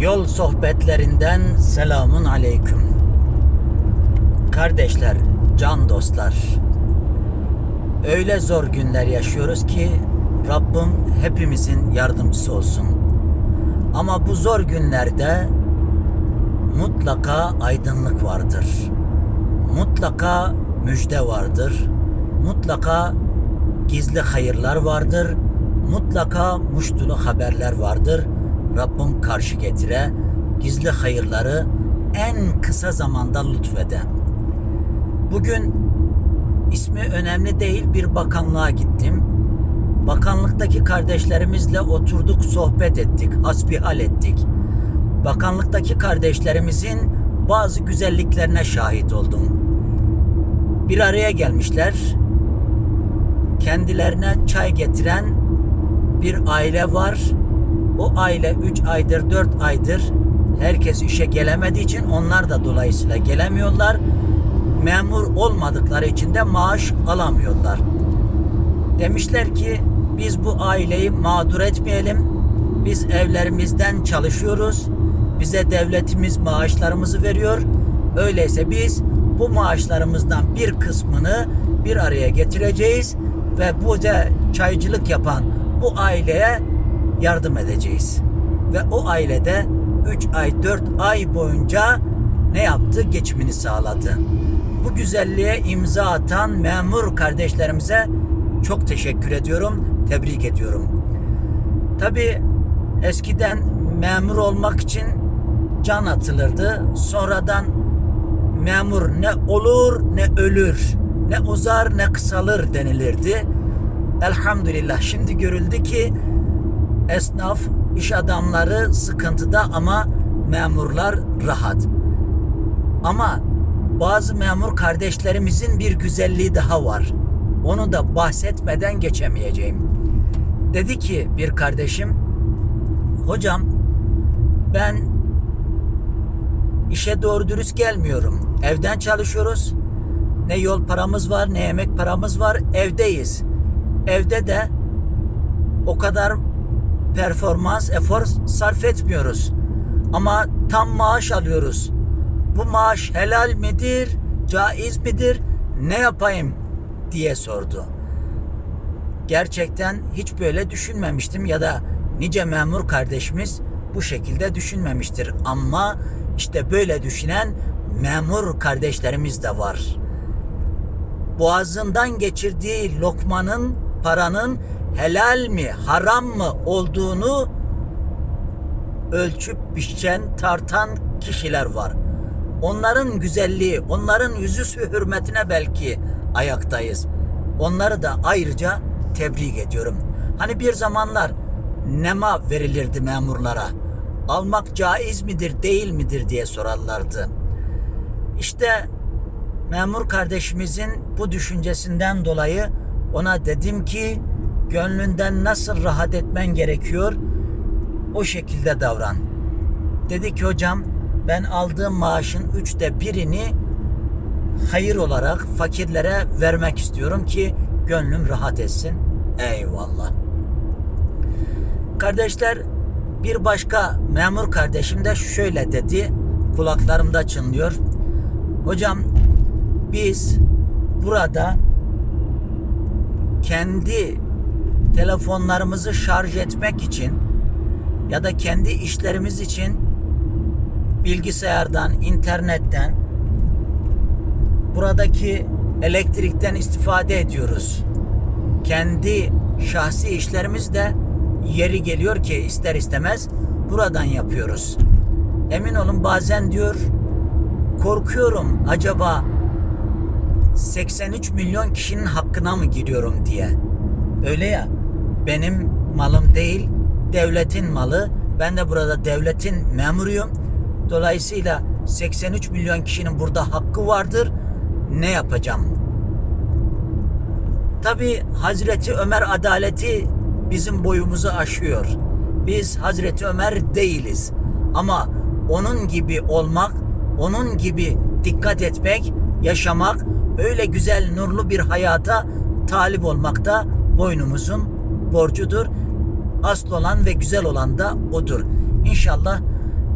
Yol sohbetlerinden selamun aleyküm. Kardeşler, can dostlar. Öyle zor günler yaşıyoruz ki Rabbim hepimizin yardımcısı olsun. Ama bu zor günlerde mutlaka aydınlık vardır. Mutlaka müjde vardır. Mutlaka gizli hayırlar vardır. Mutlaka muştulu haberler vardır. Rabbim karşı getire gizli hayırları en kısa zamanda lütfede. Bugün ismi önemli değil bir bakanlığa gittim. Bakanlıktaki kardeşlerimizle oturduk, sohbet ettik, hasbihal ettik. Bakanlıktaki kardeşlerimizin bazı güzelliklerine şahit oldum. Bir araya gelmişler. Kendilerine çay getiren bir aile var. O aile 3 aydır 4 aydır herkes işe gelemediği için onlar da dolayısıyla gelemiyorlar. Memur olmadıkları için de maaş alamıyorlar. Demişler ki biz bu aileyi mağdur etmeyelim. Biz evlerimizden çalışıyoruz. Bize devletimiz maaşlarımızı veriyor. Öyleyse biz bu maaşlarımızdan bir kısmını bir araya getireceğiz ve bu da çaycılık yapan bu aileye yardım edeceğiz. Ve o ailede 3 ay 4 ay boyunca ne yaptı? Geçimini sağladı. Bu güzelliğe imza atan memur kardeşlerimize çok teşekkür ediyorum, tebrik ediyorum. Tabi eskiden memur olmak için can atılırdı. Sonradan memur ne olur ne ölür, ne uzar ne kısalır denilirdi. Elhamdülillah şimdi görüldü ki esnaf, iş adamları sıkıntıda ama memurlar rahat. Ama bazı memur kardeşlerimizin bir güzelliği daha var. Onu da bahsetmeden geçemeyeceğim. Dedi ki bir kardeşim, hocam ben işe doğru dürüst gelmiyorum. Evden çalışıyoruz. Ne yol paramız var, ne yemek paramız var. Evdeyiz. Evde de o kadar performans, efor sarf etmiyoruz. Ama tam maaş alıyoruz. Bu maaş helal midir, caiz midir, ne yapayım diye sordu. Gerçekten hiç böyle düşünmemiştim ya da nice memur kardeşimiz bu şekilde düşünmemiştir. Ama işte böyle düşünen memur kardeşlerimiz de var. Boğazından geçirdiği lokmanın, paranın helal mi, haram mı olduğunu ölçüp biçen, tartan kişiler var. Onların güzelliği, onların yüzü hürmetine belki ayaktayız. Onları da ayrıca tebrik ediyorum. Hani bir zamanlar nema verilirdi memurlara. Almak caiz midir, değil midir diye sorarlardı. İşte memur kardeşimizin bu düşüncesinden dolayı ona dedim ki gönlünden nasıl rahat etmen gerekiyor o şekilde davran. Dedi ki hocam ben aldığım maaşın üçte birini hayır olarak fakirlere vermek istiyorum ki gönlüm rahat etsin. Eyvallah. Kardeşler bir başka memur kardeşim de şöyle dedi. Kulaklarımda çınlıyor. Hocam biz burada kendi telefonlarımızı şarj etmek için ya da kendi işlerimiz için bilgisayardan, internetten buradaki elektrikten istifade ediyoruz. Kendi şahsi işlerimiz de yeri geliyor ki ister istemez buradan yapıyoruz. Emin olun bazen diyor korkuyorum acaba 83 milyon kişinin hakkına mı giriyorum diye. Öyle ya benim malım değil devletin malı. Ben de burada devletin memuruyum. Dolayısıyla 83 milyon kişinin burada hakkı vardır. Ne yapacağım? Tabi Hazreti Ömer adaleti bizim boyumuzu aşıyor. Biz Hazreti Ömer değiliz. Ama onun gibi olmak, onun gibi dikkat etmek, yaşamak, öyle güzel nurlu bir hayata talip olmak da boynumuzun borcudur. Asıl olan ve güzel olan da odur. İnşallah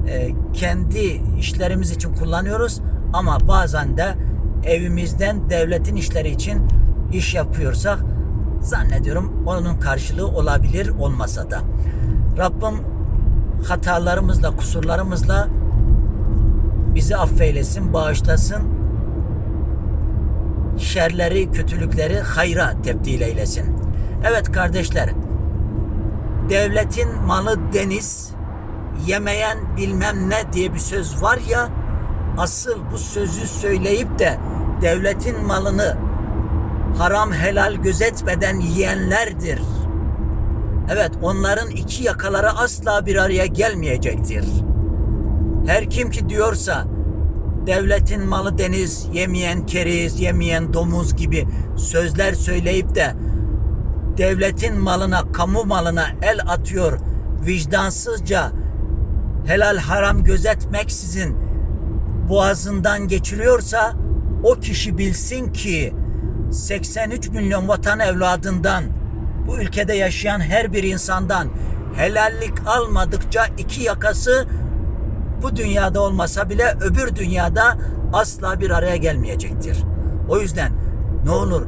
e, kendi işlerimiz için kullanıyoruz ama bazen de evimizden devletin işleri için iş yapıyorsak zannediyorum onun karşılığı olabilir olmasa da. Rabbim hatalarımızla, kusurlarımızla bizi affeylesin, bağışlasın. Şerleri, kötülükleri hayra tebdil eylesin. Evet kardeşler, devletin malı deniz, yemeyen bilmem ne diye bir söz var ya, asıl bu sözü söyleyip de devletin malını haram helal gözetmeden yiyenlerdir. Evet onların iki yakaları asla bir araya gelmeyecektir. Her kim ki diyorsa devletin malı deniz, yemeyen keriz, yemeyen domuz gibi sözler söyleyip de devletin malına, kamu malına el atıyor, vicdansızca helal haram gözetmeksizin boğazından geçiriyorsa o kişi bilsin ki 83 milyon vatan evladından bu ülkede yaşayan her bir insandan helallik almadıkça iki yakası bu dünyada olmasa bile öbür dünyada asla bir araya gelmeyecektir. O yüzden ne olur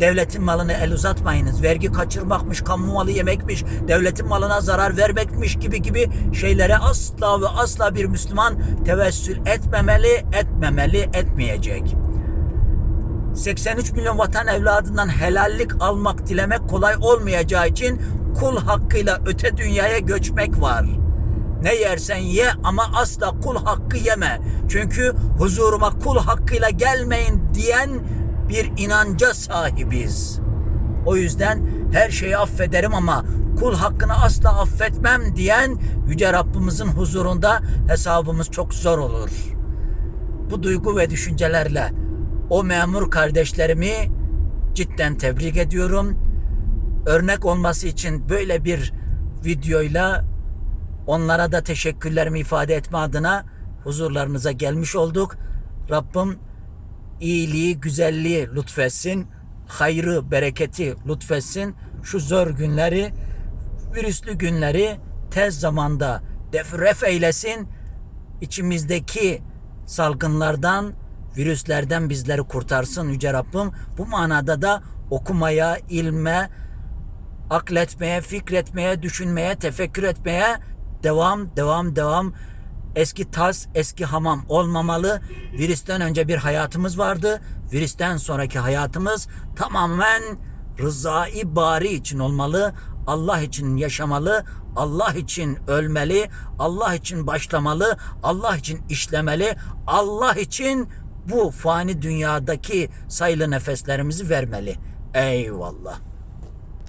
devletin malını el uzatmayınız. Vergi kaçırmakmış, kamu malı yemekmiş, devletin malına zarar vermekmiş gibi gibi şeylere asla ve asla bir Müslüman tevessül etmemeli, etmemeli, etmeyecek. 83 milyon vatan evladından helallik almak, dilemek kolay olmayacağı için kul hakkıyla öte dünyaya göçmek var. Ne yersen ye ama asla kul hakkı yeme. Çünkü huzuruma kul hakkıyla gelmeyin diyen bir inanca sahibiz. O yüzden her şeyi affederim ama kul hakkını asla affetmem diyen Yüce Rabbimizin huzurunda hesabımız çok zor olur. Bu duygu ve düşüncelerle o memur kardeşlerimi cidden tebrik ediyorum. Örnek olması için böyle bir videoyla onlara da teşekkürlerimi ifade etme adına huzurlarınıza gelmiş olduk. Rabbim iyiliği, güzelliği lütfetsin. Hayrı, bereketi lütfetsin. Şu zor günleri, virüslü günleri tez zamanda defref eylesin. İçimizdeki salgınlardan, virüslerden bizleri kurtarsın Yüce Rabbim. Bu manada da okumaya, ilme, akletmeye, fikretmeye, düşünmeye, tefekkür etmeye devam, devam, devam. Eski tas, eski hamam olmamalı. Virüsten önce bir hayatımız vardı. Virüsten sonraki hayatımız tamamen rızai bari için olmalı. Allah için yaşamalı, Allah için ölmeli, Allah için başlamalı, Allah için işlemeli, Allah için bu fani dünyadaki sayılı nefeslerimizi vermeli. Eyvallah.